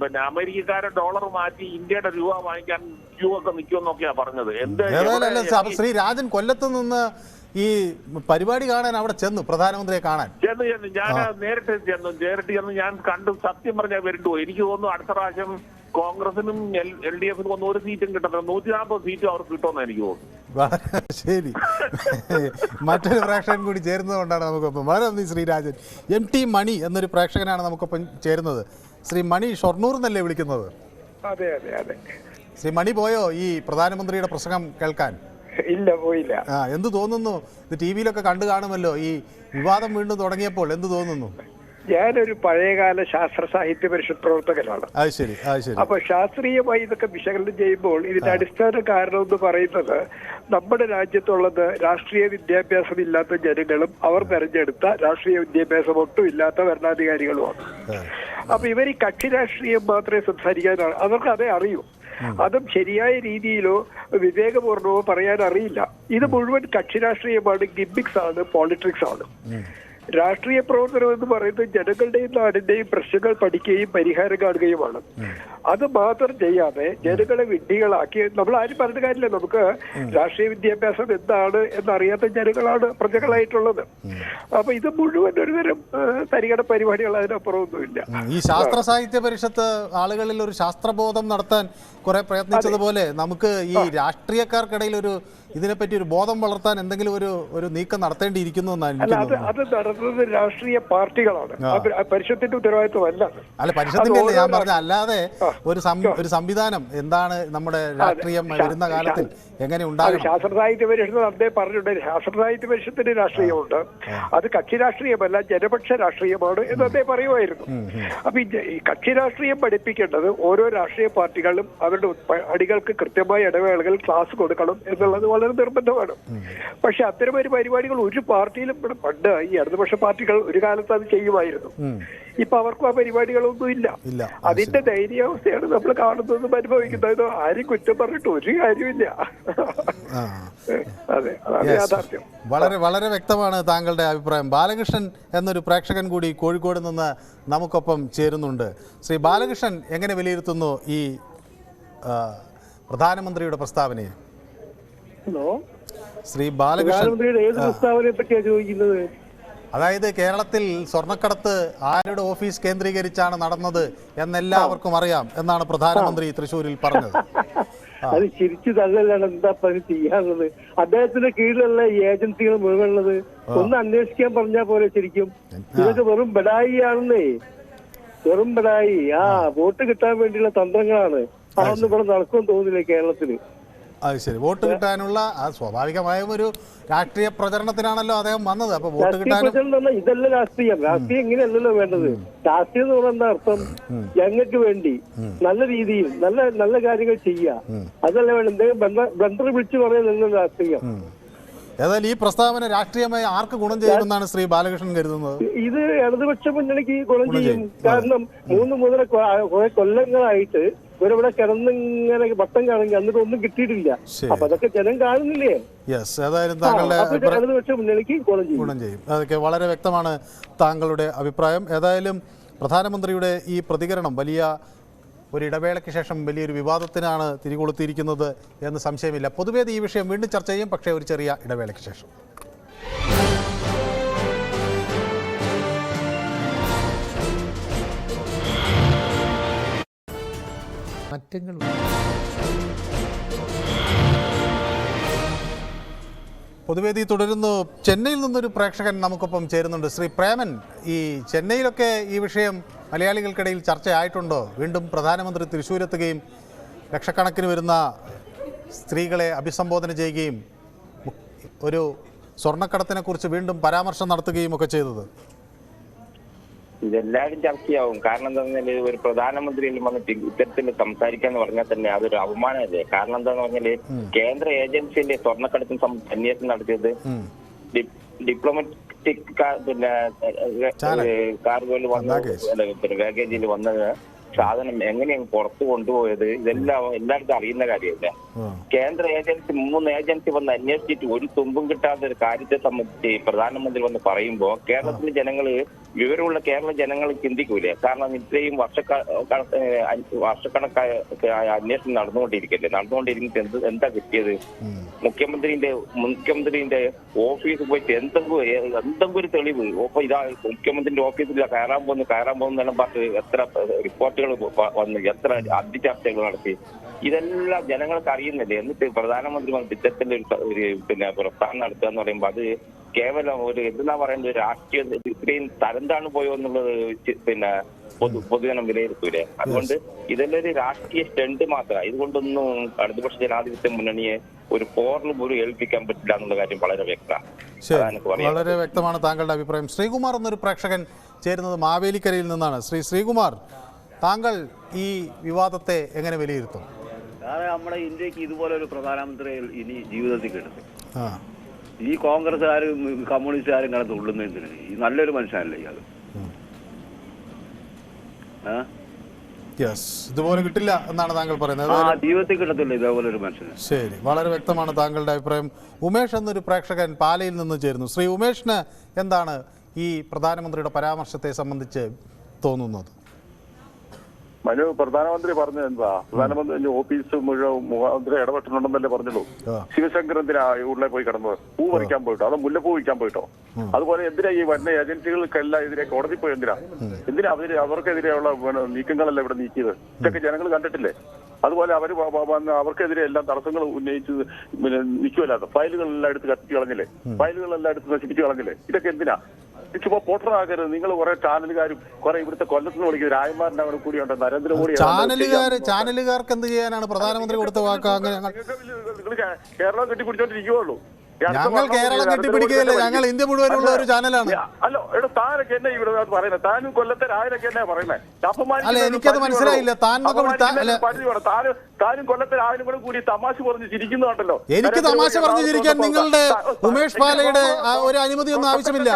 പിന്നെ അമേരിക്കക്കാരെ ഡോളർ മാറ്റി ഇന്ത്യയുടെ രൂപ വാങ്ങിക്കാൻ ക്യൂ ഒക്കെ നിൽക്കുമെന്നൊക്കെയാ പറഞ്ഞത്. എന്ത് ശ്രീ രാജൻ കൊല്ലത്ത് നിന്ന് ഈ പരിപാടി കാണാൻ അവിടെ ചെന്നു പ്രധാനമന്ത്രിയെ കാണാൻ. ചെന്ന് ചെന്നു. ഞാൻ നേരിട്ട് ചെന്നു. നേരിട്ട് ചെന്ന് ഞാൻ കണ്ടു. സത്യം പറഞ്ഞാൽ വരണ്ടു എനിക്ക് തോന്നുന്നു അടുത്ത പ്രാവശ്യം കോൺഗ്രസിനും എൽ ഡി എഫിനും ഒന്നും ഒരു സീറ്റും കിട്ടത്തില്ല. നൂറ്റി നാൽപ്പത് സീറ്റും അവർക്ക് കിട്ടുമെന്ന് എനിക്ക് തോന്നുന്നു ശരി. മറ്റൊരു പ്രേക്ഷകൻ കൂടി ചേരുന്നതുകൊണ്ടാണ് നമുക്കൊപ്പം. വളരെ നന്ദി ശ്രീരാജൻ. എം ടി മണി എന്നൊരു പ്രേക്ഷകനാണ് നമുക്കൊപ്പം ചേരുന്നത്. ശ്രീ മണി ഷൊർണൂർ എന്നല്ലേ വിളിക്കുന്നത്? അതെ അതെ അതെ. ശ്രീ മണി പോയോ ഈ പ്രധാനമന്ത്രിയുടെ പ്രസംഗം കേൾക്കാൻ? ഇല്ല പോയില്ല. ആ എന്ത് തോന്നുന്നു? ഇത് ടി വിയിലൊക്കെ കണ്ടു കാണുമല്ലോ. ഈ വിവാദം വീണ്ടും തുടങ്ങിയപ്പോൾ എന്ത് തോന്നുന്നു? ഞാനൊരു പഴയകാല ശാസ്ത്ര സാഹിത്യ പരിഷത്ത് പ്രവർത്തകനാണ് അപ്പൊ ശാസ്ത്രീയമായി ഇതൊക്കെ വിശകലനം ചെയ്യുമ്പോൾ ഇതിന്റെ അടിസ്ഥാന കാരണം എന്ന് പറയുന്നത് നമ്മുടെ രാജ്യത്തുള്ളത് രാഷ്ട്രീയ വിദ്യാഭ്യാസം ഇല്ലാത്ത ജനങ്ങളും അവർ തെരഞ്ഞെടുത്ത രാഷ്ട്രീയ വിദ്യാഭ്യാസം ഒട്ടും ഇല്ലാത്ത ഭരണാധികാരികളുമാണ്. അപ്പൊ ഇവർ ഈ കക്ഷി രാഷ്ട്രീയം മാത്രമേ സംസാരിക്കാനാണ്. അവർക്ക് അതേ അറിയൂ. അതും ശരിയായ രീതിയിലോ വിവേകപൂർണമോ പറയാൻ അറിയില്ല. ഇത് മുഴുവൻ കക്ഷി രാഷ്ട്രീയമാണ് ഗിബിക്സ് ആണ് പോളിറ്റിക്സ് ആണ് രാഷ്ട്രീയ പ്രവർത്തനം എന്ന് പറയുന്നത് ജനങ്ങളുടെയും നാടിന്റെയും പ്രശ്നങ്ങൾ പഠിക്കുകയും പരിഹാരം കാണുകയുമാണ്. അത് മാത്രം ചെയ്യാതെ ജനങ്ങളെ വിഡ്ഢികളാക്കി നമ്മൾ ആരും പറഞ്ഞ കാര്യമില്ല. നമുക്ക് രാഷ്ട്രീയ വിദ്യാഭ്യാസം എന്താണ് എന്നറിയാത്ത ജനങ്ങളാണ് പ്രജകളായിട്ടുള്ളത്. അപ്പൊ ഇത് മുഴുവൻ ഒരുതരം തരികട പരിപാടികൾ അതിനപ്പുറമൊന്നുമില്ല. ഈ ശാസ്ത്ര സാഹിത്യ പരിഷത്ത് ആളുകളിൽ ഒരു ശാസ്ത്രബോധം നടത്താൻ കുറെ പ്രയത്നിച്ചതുപോലെ നമുക്ക് ഈ രാഷ്ട്രീയക്കാർക്കിടയിൽ ഒരു ഇതിനെപ്പറ്റി ഒരു ബോധം വളർത്താൻ എന്തെങ്കിലും ഒരു ഒരു നീക്കം നടത്തേണ്ടിയിരിക്കുന്നു എന്നാണ് അത് നടത്തുന്നത് രാഷ്ട്രീയ പാർട്ടികളാണ്. പരിഷത്തിന്റെ ഉത്തരവാദിത്വമല്ല അല്ല പരിഷത്തിന്റെ ഞാൻ പറഞ്ഞ അല്ലാതെ ഒരു ഒരു സംവിധാനം എന്താണ് നമ്മുടെ രാഷ്ട്രീയം വരുന്ന കാലത്തിൽ എങ്ങനെ ഉണ്ടാകും ശാസ്ത്ര സാഹിത്യ പരിഷത്ത് അദ്ദേഹം പറഞ്ഞിട്ടുണ്ട്. ശാസ്ത്ര സാഹിത്യ പരിഷത്തിന്റെ രാഷ്ട്രീയമുണ്ട്. അത് കക്ഷി രാഷ്ട്രീയമല്ല ജനപക്ഷ രാഷ്ട്രീയമാണ് എന്ന് അദ്ദേഹം പറയുമായിരുന്നു. അപ്പൊ ഈ കക്ഷി രാഷ്ട്രീയം പഠിപ്പിക്കേണ്ടത് ഓരോ രാഷ്ട്രീയ പാർട്ടികളും അവരുടെ അടികൾക്ക് കൃത്യമായ ഇടവേളകൾ ക്ലാസ് കൊടുക്കണം എന്നുള്ളത് വളരെ നിർബന്ധമാണ്. പക്ഷെ അത്തരം ഒരു പരിപാടികൾ ഒരു പാർട്ടിയിലും ഇവിടെ പണ്ട് ഈ ഇടതുപക്ഷ പാർട്ടികൾ ഒരു കാലത്ത് അത് ചെയ്യുമായിരുന്നു. ഇപ്പൊ അവർക്കും ആ പരിപാടികളൊന്നും ഇല്ല. അതിന്റെ ധൈര്യാവസ്ഥയാണ് നമ്മൾ കാണുന്നതും അനുഭവിക്കുന്നത്. ആരും കുറ്റം പറഞ്ഞിട്ട് ഒരു കാര്യമില്ല. അതെ അതാണ് യാഥാർത്ഥ്യം. വളരെ വളരെ വ്യക്തമാണ് താങ്കളുടെ അഭിപ്രായം. ബാലകൃഷ്ണൻ എന്നൊരു പ്രേക്ഷകൻ കൂടി കോഴിക്കോട് നിന്ന് നമുക്കൊപ്പം ചേരുന്നുണ്ട്. ശ്രീ ബാലകൃഷ്ണൻ എങ്ങനെ വിലയിരുത്തുന്നു ഈ പ്രധാനമന്ത്രിയുടെ പ്രസ്താവനയെ? ഹലോ? ശ്രീ ബാലകൃഷ്ണൻ പ്രധാനമന്ത്രിയുടെ ഏത് പ്രസ്താവനയെ പറ്റിയാണ് ചോദിക്കുന്നത്? അതായത് കേരളത്തിൽ സ്വർണക്കടത്ത് ആരുടെ ഓഫീസ് കേന്ദ്രീകരിച്ചാണ് നടന്നത് എന്നെല്ലാവർക്കും അറിയാം എന്നാണ് പ്രധാനമന്ത്രി തൃശൂരിൽ പറഞ്ഞത്. അത് ചിരിച്ചു തള്ളലാണ് എന്താ പണി ചെയ്യാറുള്ളത് അദ്ദേഹത്തിന്റെ കീഴിലുള്ള ഏജൻസികൾ മുഴുവനുള്ളത് ഒന്ന് അന്വേഷിക്കാൻ പറഞ്ഞാൽ പോലെ ശരിക്കും? ഇതൊക്കെ വെറും ബഡായി ആണെന്നേ വെറും ബഡായി. ആ വോട്ട് കിട്ടാൻ വേണ്ടിയുള്ള തന്ത്രങ്ങളാണ്. അതൊന്നും ഇവിടെ നടക്കുമെന്ന് തോന്നുന്നില്ല കേരളത്തിൽ? അത് ശരി. വോട്ട് കിട്ടാനുള്ള ആ സ്വാഭാവികമായും ഒരു രാഷ്ട്രീയ പ്രചരണത്തിനാണല്ലോ അദ്ദേഹം വന്നത്. അപ്പൊ വോട്ട് കിട്ടാൻ ഇതല്ല രാഷ്ട്രീയം. രാഷ്ട്രീയം ഇങ്ങനെയല്ലല്ലോ വേണ്ടത്. രാഷ്ട്രീയം എന്ന് പറഞ്ഞാൽ അർത്ഥം? ഞങ്ങൾക്ക് വേണ്ടി നല്ല രീതിയിൽ നല്ല നല്ല കാര്യങ്ങൾ ചെയ്യുക. അതല്ല വേണ്ട ബ്ലണ്ടർ വിളിച്ചു പറയുന്ന രാഷ്ട്രീയം. ഏതായാലും ഈ പ്രസ്താവന രാഷ്ട്രീയമായി ആർക്ക് ഗുണം ചെയ്യുമെന്നാണ് ശ്രീ ബാലകൃഷ്ണൻ കരുതുന്നത്? ഇത് ഇടതുപക്ഷ മുന്നണിക്ക് ഗുണം ചെയ്യും. കാരണം മൂന്ന് മുതൽ കൊല്ലങ്ങളായിട്ട് ഇവരിവിടെ കിടന്നിങ്ങനെ വട്ടം കാണുക എന്നിട്ട് ഒന്നും കിട്ടിയിട്ടില്ല. അപ്പൊ അതൊക്കെ ജനം കാണുന്നില്ലേ? യെസ് ഏതായാലും താങ്കളുടെ ഗുണം ചെയ്യും. ഗുണം ചെയ്യും. അതൊക്കെ വളരെ വ്യക്തമാണ് താങ്കളുടെ അഭിപ്രായം. ഏതായാലും പ്രധാനമന്ത്രിയുടെ ഈ പ്രതികരണം വലിയ ഒരു ഇടവേളയ്ക്ക് ശേഷം വലിയൊരു വിവാദത്തിനാണ് തിരികൊളുത്തിയിരിക്കുന്നത് എന്ന് സംശയമില്ല. പൊതുവേ ഈ വിഷയം വീണ്ടും ചർച്ച ചെയ്യും പക്ഷേ ഒരു ചെറിയ ഇടവേളയ്ക്ക് ശേഷം. മാറ്റങ്ങൾ പൊതുവേദി തുടരുന്നു. ചെന്നൈയിൽ നിന്നൊരു പ്രേക്ഷകൻ നമുക്കൊപ്പം ചേരുന്നുണ്ട്. ശ്രീ പ്രേമൻ ഈ ചെന്നൈയിലൊക്കെ ഈ വിഷയം മലയാളികൾക്കിടയിൽ ചർച്ചയായിട്ടുണ്ടോ? വീണ്ടും പ്രധാനമന്ത്രി തൃശ്ശൂരെത്തുകയും ലക്ഷക്കണക്കിന് വരുന്ന സ്ത്രീകളെ അഭിസംബോധന ചെയ്യുകയും ഒരു സ്വർണക്കടത്തിനെക്കുറിച്ച് വീണ്ടും പരാമർശം നടത്തുകയും ഒക്കെ ചെയ്തത്. ഇതെല്ലാവരും ചർച്ചയാവും. കാരണം എന്താണെന്ന് പറഞ്ഞാൽ ഒരു പ്രധാനമന്ത്രി വന്നിട്ട് ഇത്തരത്തിൽ സംസാരിക്കാന്ന് പറഞ്ഞാൽ തന്നെ അതൊരു അപമാനമല്ലേ? കാരണം എന്താന്ന് പറഞ്ഞാൽ കേന്ദ്ര ഏജൻസിന്റെ സ്വർണക്കടത്തിന് സംബന്ധിച്ച് അന്വേഷണം നടത്തിയത് ഡിപ്ലോമാറ്റിക് പിന്നെ. കാർഗോയിൽ വന്ന. പിന്നെ ബാഗേജിൽ വന്നത് സാധനം എങ്ങനെയാണ് പുറത്തു കൊണ്ടുപോയത്? ഇതെല്ലാം എല്ലാവർക്കും അറിയുന്ന കാര്യമല്ലേ? കേന്ദ്ര ഏജൻസി മൂന്ന് ഏജൻസി വന്ന് അന്വേഷിച്ചിട്ട് ഒരു തുമ്പും കിട്ടാത്ത ഒരു കാര്യത്തെ സംബന്ധിച്ച് പ്രധാനമന്ത്രി വന്ന് പറയുമ്പോ കേരളത്തിലെ ജനങ്ങൾ വിവരമുള്ള കേരള ജനങ്ങൾ ചിന്തിക്കൂലേ? കാരണം ഇത്രയും വർഷക്കണക്കായ അന്വേഷണം നടന്നുകൊണ്ടിരിക്കല്ലേ? നടന്നുകൊണ്ടിരിക്കുന്നത് എന്ത് എന്താ കിട്ടിയത്? മുഖ്യമന്ത്രിന്റെ മുഖ്യമന്ത്രിന്റെ ഓഫീസിൽ പോയിട്ട് എന്തെങ്കിലും എന്തെങ്കിലും ഒരു തെളിവ്? ഇതാ മുഖ്യമന്ത്രിന്റെ ഓഫീസിൽ കയറാൻ പോകുന്നു കയറാൻ പോകുന്നു എന്നെല്ലാം പറഞ്ഞ് എത്ര റിപ്പോർട്ടുകൾ വന്നു എത്ര അതിചർച്ചകൾ നടത്തി. ഇതെല്ലാം ജനങ്ങൾക്ക് അറിയുന്നില്ലേ? എന്നിട്ട് പ്രധാനമന്ത്രി വന്ന് ഇത്തരത്തിലുള്ള ഒരു പിന്നെ പ്രസ്ഥാനം നടത്തുക എന്ന് പറയുമ്പോൾ അത് കേവലം ഒരു എന്താ പറയുന്നത് രാഷ്ട്രീയ ഇത്രയും തരം താണു പോയോ എന്നുള്ളത് പിന്നെ പൊതു പൊതുജനം വിലയിരുത്തൂലേ? അതുകൊണ്ട് ഇതെല്ലാം ഒരു രാഷ്ട്രീയ സ്റ്റണ്ട് മാത്രമാണ് ഇതുകൊണ്ടൊന്നും ഇടതുപക്ഷ ജനാധിപത്യ മുന്നണിയെ ഒരു പോറിൽ പോലും ഏൽപ്പിക്കാൻ പറ്റില്ല എന്നുള്ള കാര്യം വളരെ വ്യക്തമാണ്. വളരെ വ്യക്തമാണ് താങ്കളുടെ അഭിപ്രായം. ശ്രീകുമാർ എന്നൊരു പ്രേക്ഷകൻ ചേരുന്നത് മാവേലിക്കരയിൽ നിന്നാണ്. ശ്രീ ശ്രീകുമാർ താങ്കൾ ഈ വിവാദത്തെ എങ്ങനെ വിലയിരുത്തും? നമ്മുടെ ഇന്ത്യയ്ക്ക് ഇതുപോലെ ഒരു പ്രധാനമന്ത്രി ഇനി ജീവിതത്തിൽ കിട്ടും ഈ കോൺഗ്രസ്സുകാരും കമ്മ്യൂണിസ്റ്റുകാരും കിടന്ന് ഉള്ളുന്നതിന് ഈ നല്ലൊരു മനുഷ്യനല്ലേ ഇയാൾ? യെസ് ഇതുപോലെ കിട്ടില്ല എന്നാണ് താങ്കൾ പറയുന്നത്. ജീവിതത്തിൽ കിട്ടത്തില്ല ഇതേപോലെ ഒരു ശരി. വളരെ വ്യക്തമാണ് താങ്കളുടെ അഭിപ്രായം. ഉമേഷ് എന്നൊരു പ്രേക്ഷകൻ പാലയിൽ നിന്ന് ചേരുന്നു. ശ്രീ ഉമേഷിന് എന്താണ് ഈ പ്രധാനമന്ത്രിയുടെ പരാമർശത്തെ സംബന്ധിച്ച് തോന്നുന്നത്? മനു പ്രധാനമന്ത്രി പറഞ്ഞത് എന്താ? പ്രധാനമന്ത്രി ഓഫീസ് മുഴുവൻ മുഖാന്തരം ഇടപെട്ടിട്ടുണ്ടെന്നല്ലേ പറഞ്ഞുള്ളൂ. എന്തിനാ ഉള്ളിൽ പോയി കിടന്നത് പൂ പറിക്കാൻ പോയിട്ടോ? അതോ മുല്ലപ്പൂ വയ്ക്കാൻ പോയിട്ടോ? അതുപോലെ എന്തിനാ ഈ വരുന്ന ഏജൻസികൾക്കെല്ലാം എതിരെ കോടതി പോയി എന്തിനാ? എന്തിനാ അവർ അവർക്കെതിരെയുള്ള നീക്കങ്ങളല്ല ഇവിടെ നീക്കിയത്? ഇതൊക്കെ ജനങ്ങൾ കണ്ടിട്ടില്ലേ? അതുപോലെ അവർ അവർക്കെതിരെ എല്ലാം തടസ്സങ്ങൾ ഉന്നയിച്ച് പിന്നെ നിൽക്കുമല്ലാത്ത ഫയലുകളെല്ലാം എടുത്ത് കത്തിച്ച് കളഞ്ഞില്ലേ? ഫയലുകളെല്ലാം എടുത്ത് നശിപ്പിച്ച് കളഞ്ഞില്ലേ? ഇതൊക്കെ എന്തിനാ? ചുമ്മാ പോട്ടറാകരുത്. നിങ്ങൾ കുറെ ചാനലുകാരും കുറെ ഇവിടുത്തെ കൊല്ലത്തുനിന്ന് വിളിക്കുന്നത് വിളിക്കുന്ന രായന്മാരുടെ അവിടെ കൂടിയുണ്ട്. നരേന്ദ്രമോദി ചാനലുകാർ ചാനലുകാർക്ക് എന്ത് ചെയ്യാനാണ്? പ്രധാനമന്ത്രി കൊടുത്ത വാക്ക് അങ്ങനെ കേരളം കെട്ടിപ്പിടിച്ചോണ്ടിരിക്കുവുള്ളൂ ഞങ്ങൾ കേരളം കെട്ടിപ്പിടിക്കുകയല്ലേ? ഞങ്ങൾ ഇന്ത്യ മുഴുവനുള്ള ഒരു ചാനലാണ്. അല്ലോ എടോ താനൊക്കെ എന്നെ ഇവിടെ പറയുന്നത് താനും കൊല്ലത്തെ രായനൊക്കെ എന്നാ പറയുന്നത് അല്ല, എനിക്കത് മനസ്സിലായില്ല. താൻ. താനും കൊല്ലത്തെ രാവിലും കൂടെ കൂടി തമാശ പറഞ്ഞ് ചിരിക്കുന്നുണ്ടല്ലോ. എനിക്ക് തമാശ പറഞ്ഞ് ചിരിക്കാൻ നിങ്ങളുടെ ഉമേഷ് പാലയുടെ ഒരു അനുമതി ഒന്നും ആവശ്യമില്ല.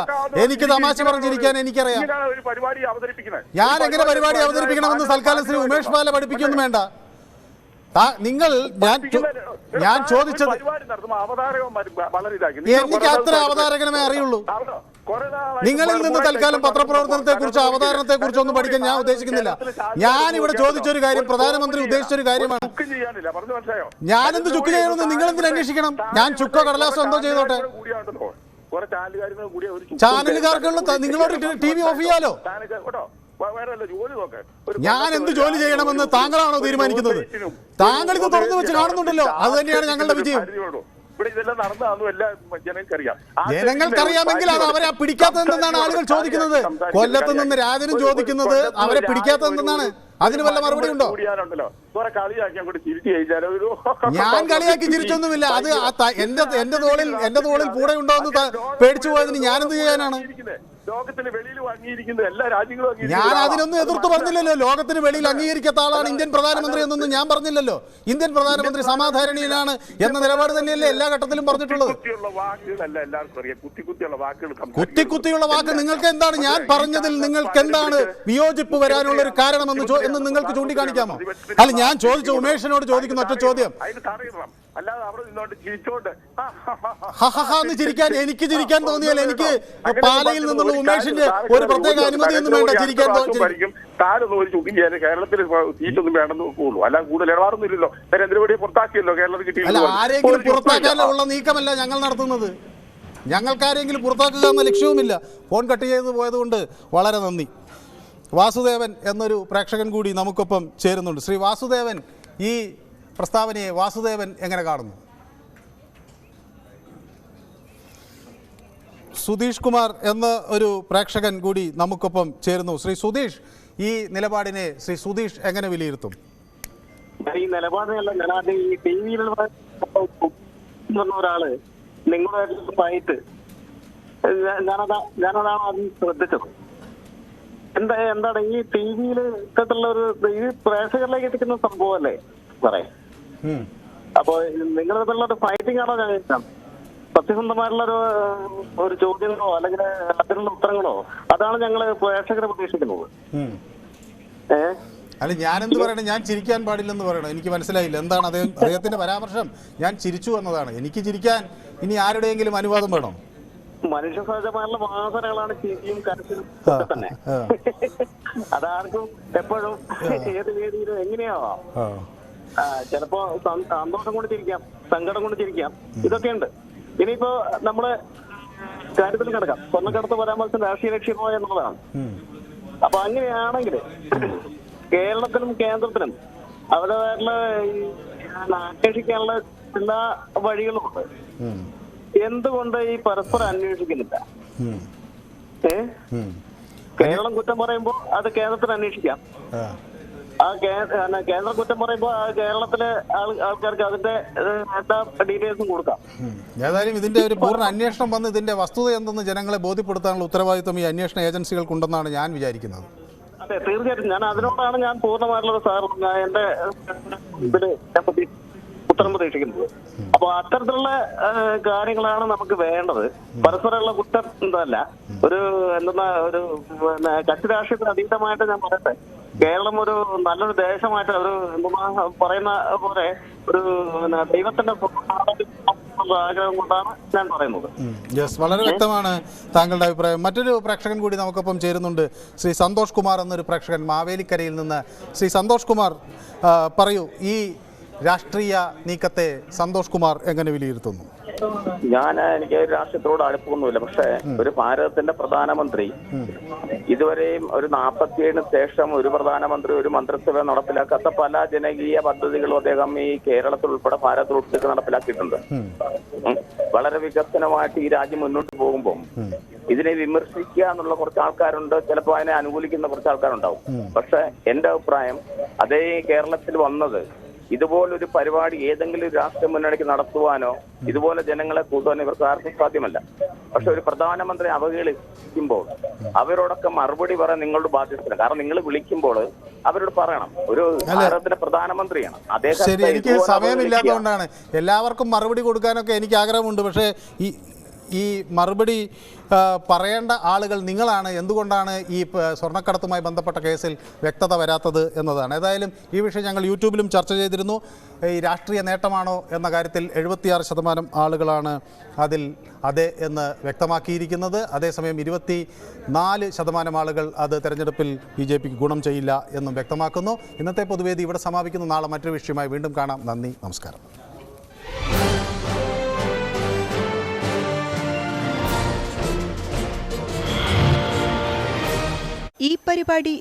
എനിക്ക് തമാശ പറഞ്ഞിരിക്കാൻ എനിക്കറിയാം. ഒരു പരിപാടി അവതരിപ്പിക്കുന്നത്? ഞാൻ എങ്ങനെ പരിപാടി അവതരിപ്പിക്കണമെന്ന് തൽക്കാലം ശ്രീ ഉമേഷ് പാല പഠിപ്പിക്കൊന്നും വേണ്ട. നിങ്ങൾ ഞാൻ ഞാൻ ചോദിച്ചത് എനിക്ക് അത്ര അവതാരകനമേ അറിയുള്ളൂ. നിങ്ങളിൽ നിന്ന് തൽക്കാലം പത്രപ്രവർത്തനത്തെ കുറിച്ച് അവതാരണത്തെ കുറിച്ച് ഒന്നും പഠിക്കാൻ ഞാൻ ഉദ്ദേശിക്കുന്നില്ല. ഞാൻ ഇവിടെ ചോദിച്ചൊരു കാര്യം പ്രധാനമന്ത്രി ഉദ്ദേശിച്ചൊരു കാര്യമാണ് ഞാനെന്ത് ചുക്ക് ചെയ്യണമെന്ന് നിങ്ങൾ എന്തിനു അന്വേഷിക്കണം? ഞാൻ ചുക്കോ കടലാസോ എന്തോ ചെയ്തോട്ടെ? ചാനലുകാർക്കുള്ള നിങ്ങളോട് ടി വി ഓഫ് ചെയ്യാലോ? ഞാൻ എന്ത് ജോലി ചെയ്യണമെന്ന് താങ്കളാണോ തീരുമാനിക്കുന്നത്? താങ്കൾ ഇത് തുറന്നു വെച്ച് കാണുന്നുണ്ടല്ലോ. അത് തന്നെയാണ് ഞങ്ങളുടെ വിജയം. ജനങ്ങൾക്കറിയാമെങ്കിൽ അത് അവരെ പിടിക്കാത്തതെന്നാണ് ആളുകൾ ചോദിക്കുന്നത്? കൊല്ലത്ത് നിന്ന് രാജനും ചോദിക്കുന്നത് അവരെ പിടിക്കാത്തതെന്നാണ് അതിന് വല്ല മറുപടി ഉണ്ടോ ഞാൻ കളിയാക്കി ചിരിച്ചൊന്നുമില്ല. അത് എന്റെ എന്റെ തോളിൽ എന്റെ തോളിൽ കൂടെ ഉണ്ടോ എന്ന് പേടിച്ചു പോയതിന് ഞാനെന്ത് ചെയ്യാനാണ്? ലോകത്തിന് വെളിയിൽ അംഗീകരിക്കുന്നത് എല്ലാ രാജ്യങ്ങളും ഞാൻ അതിനൊന്നും എതിർത്ത് പറഞ്ഞില്ലല്ലോ. ലോകത്തിന് വെളിയിൽ അംഗീകരിക്കാത്ത ആളാണ് ഇന്ത്യൻ പ്രധാനമന്ത്രി എന്നൊന്നും ഞാൻ പറഞ്ഞില്ലല്ലോ. ഇന്ത്യൻ പ്രധാനമന്ത്രി സമാധാരണീയനാണ് എന്ന നിലപാട് തന്നെയല്ലേ എല്ലാ ഘട്ടത്തിലും പറഞ്ഞിട്ടുള്ളത്? കുത്തി കുത്തിയുള്ള വാക്ക് നിങ്ങൾക്ക് എന്താണ്? ഞാൻ പറഞ്ഞതിൽ നിങ്ങൾക്ക് എന്താണ് വിയോജിപ്പ് വരാനുള്ള ഒരു കാരണമെന്ന് ചോ- എന്ന് നിങ്ങൾക്ക് ചൂണ്ടിക്കാണിക്കാമോ? അല്ല ഞാൻ ചോദിച്ച ഉമേഷിനോട് ചോദിക്കുന്ന ഒറ്റ ചോദ്യം. അല്ലാതെ അവിടെ നിന്നോണ്ട് ചിരിച്ചോണ്ട്. എന്ന് ചിരിക്കാൻ എനിക്ക് ചിരിക്കാൻ തോന്നിയാൽ എനിക്ക് പാലയിൽ നിന്നുള്ള ഉമേഷിന്റെ ഒരു പ്രത്യേക അനുമതി ഒന്നും വേണ്ട ചിരിക്കാൻ തോന്നി ഭരിക്കും താരൊന്നും ഒരു ചുക്കും ചെയ്യാൻ കേരളത്തിൽ സീറ്റൊന്നും വേണമെന്ന് നോക്കുള്ളൂ അല്ല കൂടുതൽ ഇടപാടൊന്നും ഇല്ലല്ലോ നരേന്ദ്രമോദിയെ പുറത്താക്കിയല്ലോ കേരളത്തിൽ അല്ല കിട്ടിയില്ല ആരെങ്കിലും പുറത്താക്കാനുള്ള നീക്കമല്ല ഞങ്ങൾ നടത്തുന്നത്. ഞങ്ങൾക്കാരെങ്കിലും പുറത്താക്കുക എന്ന ലക്ഷ്യവുമില്ല. ഫോൺ കട്ട് ചെയ്ത് പോയതുകൊണ്ട് വളരെ നന്ദി. വാസുദേവൻ എന്നൊരു പ്രേക്ഷകൻ കൂടി നമുക്കൊപ്പം ചേരുന്നുണ്ട്. ശ്രീ വാസുദേവൻ ഈ പ്രസ്താവനയെ വാസുദേവൻ എങ്ങനെ കാണുന്നു? സുധീഷ് കുമാർ എന്ന ഒരു പ്രേക്ഷകൻ കൂടി നമുക്കൊപ്പം ചേരുന്നു. ശ്രീ സുധീഷ് ഈ നിലപാടിനെ ശ്രീ സുധീഷ് എങ്ങനെ വിലയിരുത്തും? ഈ നിലപാടിനല്ല ഞാൻ ആദ്യം ഈ ടി പറഞ്ഞ ഒരാൾ നിങ്ങളുടെ ഫൈറ്റ് ഞാനതാ ഞാനതാണ് ആദ്യം ശ്രദ്ധിച്ചത്? എന്താ എന്താണ് ഈ ടി വിയിൽ ഇത്തരത്തിലുള്ള ഒരു ഈ പ്രേക്ഷകരിലേക്ക് എത്തിക്കുന്ന സംഭവമല്ലേ? സാറേ അപ്പൊ നിങ്ങളുടെ തമ്മിലുള്ള ഒരു ഫൈറ്റിംഗ് ആണോ ഞാൻ ചോദിക്കാം സത്യസന്ധമായിട്ടുള്ള ഒരു ഒരു ചോദ്യങ്ങളോ അല്ലെങ്കിൽ അതിനുള്ള ഉത്തരങ്ങളോ? അതാണ് ഞങ്ങൾ പ്രേക്ഷകരെ പ്രതീക്ഷിക്കുന്നത്. ഏഹ് അല്ല ഞാനെന്ത് പറയണം? ഞാൻ ചിരിക്കാൻ പാടില്ലെന്ന് പറയണം. എനിക്ക് മനസ്സിലായില്ല. എന്താണ് അദ്ദേഹം അദ്ദേഹത്തിന്റെ പരാമർശം? ഞാൻ ചിരിച്ചു എന്നതാണ്. എനിക്ക് ചിരിക്കാൻ ഇനി ആരുടെയെങ്കിലും അനുവാദം വേണം? മനുഷ്യ സഹജമായുള്ള വാസനകളാണ് ചിരിയും കരച്ചിലും തന്നെ. അതാർക്കും എപ്പോഴും ഏത് വേദിയിലും എങ്ങനെയാവാം? ചിലപ്പോ സന്തോഷം കൊണ്ട് ചിരിക്കാം സങ്കടം കൊണ്ട് ചിരിക്കാം. ഇതൊക്കെയുണ്ട്. ഇനിയിപ്പോ നമ്മൾ കാര്യത്തിൽ കിടക്കാം. സ്വർണക്കടത്ത് പരാമർശം രാഷ്ട്രീയ ലക്ഷ്യമോ എന്നുള്ളതാണ്. അപ്പൊ അങ്ങനെയാണെങ്കിൽ കേരളത്തിനും കേന്ദ്രത്തിനും അവരുടേതായിട്ടുള്ള അന്വേഷിക്കാനുള്ള എല്ലാ വഴികളുമുണ്ട് എന്തുകൊണ്ട് ഈ പരസ്പരം അന്വേഷിക്കുന്നില്ല? ഏ? കേരളം കുറ്റം പറയുമ്പോൾ അത് കേന്ദ്രത്തിന് അന്വേഷിക്കാം. ആ കേന്ദ്ര കുറ്റം പറയുമ്പോൾ കേരളത്തിലെ ആൾ- ആൾക്കാർക്ക് അതിന്റെ എല്ലാ ഡീറ്റെയിൽസും കൊടുക്കാം. ഏതായാലും ഇതിന്റെ ഒരു പൂർണ അന്വേഷണം വന്ന് ഇതിന്റെ വസ്തുത എന്തെന്ന് ജനങ്ങളെ ബോധ്യപ്പെടുത്താനുള്ള ഉത്തരവാദിത്വം ഈ അന്വേഷണ ഏജൻസികൾക്കുണ്ടെന്നാണ് ഞാൻ വിചാരിക്കുന്നത്. അതെ തീർച്ചയായിട്ടും. ഞാൻ അതിനോടാണ് ഞാൻ പൂർണമായിട്ടുള്ള സാർ എന്റെ ഇതിൽ ഉത്തരം പ്രതീക്ഷിക്കുന്നത്. അപ്പൊ അത്തരത്തിലുള്ള കാര്യങ്ങളാണ് നമുക്ക് വേണ്ടത്. പരസ്പരമുള്ള കുറ്റം എന്തല്ല. ഒരു എന്തെന്നാ ഒരു പിന്നെ കക്ഷി രാഷ്ട്രീയത്തിന് അതീതമായിട്ട് ഞാൻ പറയട്ടെ. കേരളം ഒരു നല്ലൊരു ദേശമായിട്ട് ഒരു എന്തെന്നാ പറയുന്ന പോലെ ഒരു പിന്നെ ദൈവത്തിന്റെ ഞാൻ പറയുന്നത്. യെസ് വളരെ വ്യക്തമാണ് താങ്കളുടെ അഭിപ്രായം. മറ്റൊരു പ്രേക്ഷകൻ കൂടി നമുക്കൊപ്പം ചേരുന്നുണ്ട് ശ്രീ സന്തോഷ് കുമാർ എന്നൊരു പ്രേക്ഷകൻ മാവേലിക്കരയിൽ നിന്ന്. ശ്രീ സന്തോഷ് കുമാർ പറയൂ ഈ രാഷ്ട്രീയ നീക്കത്തെ സന്തോഷ് കുമാർ എങ്ങനെ വിലയിരുത്തുന്നു? ഞാൻ എനിക്ക് രാഷ്ട്രീയത്തോട് അടുപ്പൊന്നുമില്ല പക്ഷേ ഒരു ഭാരതത്തിന്റെ പ്രധാനമന്ത്രി ഇതുവരെയും ഒരു നാൽപ്പത്തിയേഴിന് ശേഷം ഒരു പ്രധാനമന്ത്രി ഒരു മന്ത്രിസഭ നടപ്പിലാക്കാത്ത പല ജനകീയ പദ്ധതികളും അദ്ദേഹം ഈ കേരളത്തിൽ ഉൾപ്പെടെ ഭാരതത്തിൽ ഉൾപ്പെടെ നടപ്പിലാക്കിയിട്ടുണ്ട്. വളരെ വികസനമായിട്ട് ഈ രാജ്യം മുന്നോട്ട് പോകുമ്പോൾ ഇതിനെ വിമർശിക്കുക എന്നുള്ള കുറച്ച് ആൾക്കാരുണ്ട്. ചിലപ്പോൾ അതിനെ അനുകൂലിക്കുന്ന കുറച്ച് ആൾക്കാരുണ്ടാവും. പക്ഷെ എന്റെ അഭിപ്രായം അതേ കേരളത്തിൽ വന്നത് ഇതുപോലൊരു പരിപാടി ഏതെങ്കിലും ഒരു രാഷ്ട്രീയ മുന്നണിക്ക് നടത്തുവാനോ ഇതുപോലെ ജനങ്ങളെ കൂട്ടുവാനോ ഇവർക്ക് ആർക്കും സാധ്യമല്ല. പക്ഷെ ഒരു പ്രധാനമന്ത്രി അവഹേളിക്കുമ്പോൾ അവരോടൊക്കെ മറുപടി പറയാൻ നിങ്ങളുടെ ബാധ്യതയില്ല. കാരണം നിങ്ങൾ വിളിക്കുമ്പോൾ അവരോട് പറയണം. ഒരു ഭാരതത്തിന്റെ പ്രധാനമന്ത്രിയാണ്. അദ്ദേഹം ശരി എനിക്ക് സമയമില്ലാത്തതുകൊണ്ടാണ്. എല്ലാവർക്കും മറുപടി കൊടുക്കാനൊക്കെ എനിക്ക് ആഗ്രഹമുണ്ട്. പക്ഷേ ഈ ഈ മറുപടി പറയേണ്ട ആളുകൾ നിങ്ങളാണ്. എന്തുകൊണ്ടാണ് ഈ സ്വർണക്കടത്തുമായി ബന്ധപ്പെട്ട കേസിൽ വ്യക്തത വരാത്തത് എന്നതാണ്. ഏതായാലും ഈ വിഷയം ഞങ്ങൾ യൂട്യൂബിലും ചർച്ച ചെയ്തിരുന്നു. ഈ രാഷ്ട്രീയ നേട്ടമാണോ എന്ന കാര്യത്തിൽ എഴുപത്തിയാറ് ശതമാനം ആളുകളാണ് അതിൽ അതെ എന്ന് വ്യക്തമാക്കിയിരിക്കുന്നത്. അതേസമയം ഇരുപത്തി നാല് ശതമാനം ആളുകൾ അത് തെരഞ്ഞെടുപ്പിൽ ബി ജെ പിക്ക് ഗുണം ചെയ്യില്ല എന്നും വ്യക്തമാക്കുന്നു. ഇന്നത്തെ പൊതുവേദി ഇവിടെ സമാപിക്കുന്നു. നാളെ മറ്റൊരു വിഷയമായി വീണ്ടും കാണാം. നന്ദി നമസ്കാരം. ഈ പരിപാടി